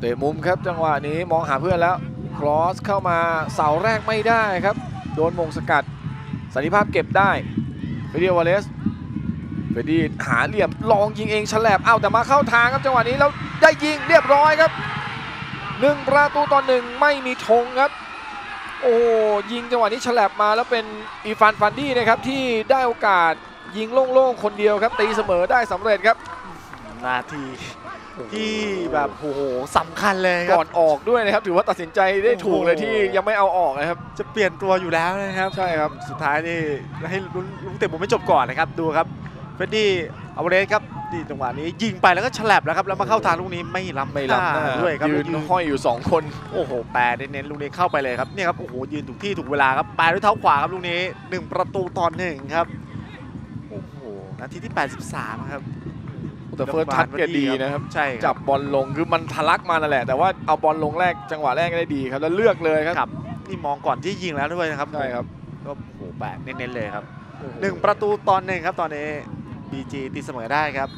เตะมุมครับจังหวะนี้มองหาเพื่อนแล้วครอสเข้ามาเสาแรกไม่ได้ครับ โดนมงสกัดสันนิภาพเก็บได้เฟรดี้วาเลสเฟดีหาเหลี่ยมลองยิงเองฉลบเอ้าแต่มาเข้าทางครับจังหวะนี้แล้วได้ยิงเรียบร้อยครับหนึ่งประตูต่อหนึ่งไม่มีธงครับ โอ้ยิงจังหวะนี้ฉลบมาแล้วเป็นอีฟานฟันดี้นะครับที่ได้โอกาสยิงโล่งๆคนเดียวครับตีเสมอได้สำเร็จครับนาที ที่แบบโอ้โหสำคัญเลยคก่รัอบนออกด้วยนะครับถือว่าตัดสินใจได้ถูกเลยโอ้โหที่ยังไม่เอาออกนะครับ จะเปลี่ยนตัวอยู่แล้วนะครับใช่ครับสุดท้ายนี่ให้ลุ้นลุ้นเตะมุมไม่จบก่อนนะครับดูครับเฟรดดี้อเวเรสครับดีจังหวะนี้ยิงไปแล้วก็ฉลับแล้วครับแล้วมาเข้าทางลูกนี้ไม่ล้ำไม่ล้ำหน้าด้วยครับยืนแล้วห้อยอยู่2คนโอ้โหแปรเน้นๆลูกนี้เข้าไปเลยครับเนี่ยครับโอ้โหยืนถูกที่ถูกเวลาครับแปรด้วยเท้าขวาครับลูกนี้หนึ่งประตูต่อหนึ่งครับโอ้โหนาทีที่ 83 ครับ แต่เฟิร์สทัชแกดีนะครับ ใช่ครับจับบอลลงคือมันทะลักมานั่นแหละ แต่ว่าเอาบอลลงแรกจังหวะแรกได้ดีครับ แล้วเลือกเลยครับครับนี่มองก่อนที่ยิงแล้วด้วยนะครับ ใช่ครับ ก็โอ้โหแปะเน้นๆเลยครับหนึ่งประตูตอนหนึ่งครับตอนนี้ BG ตีเสมอได้ครับ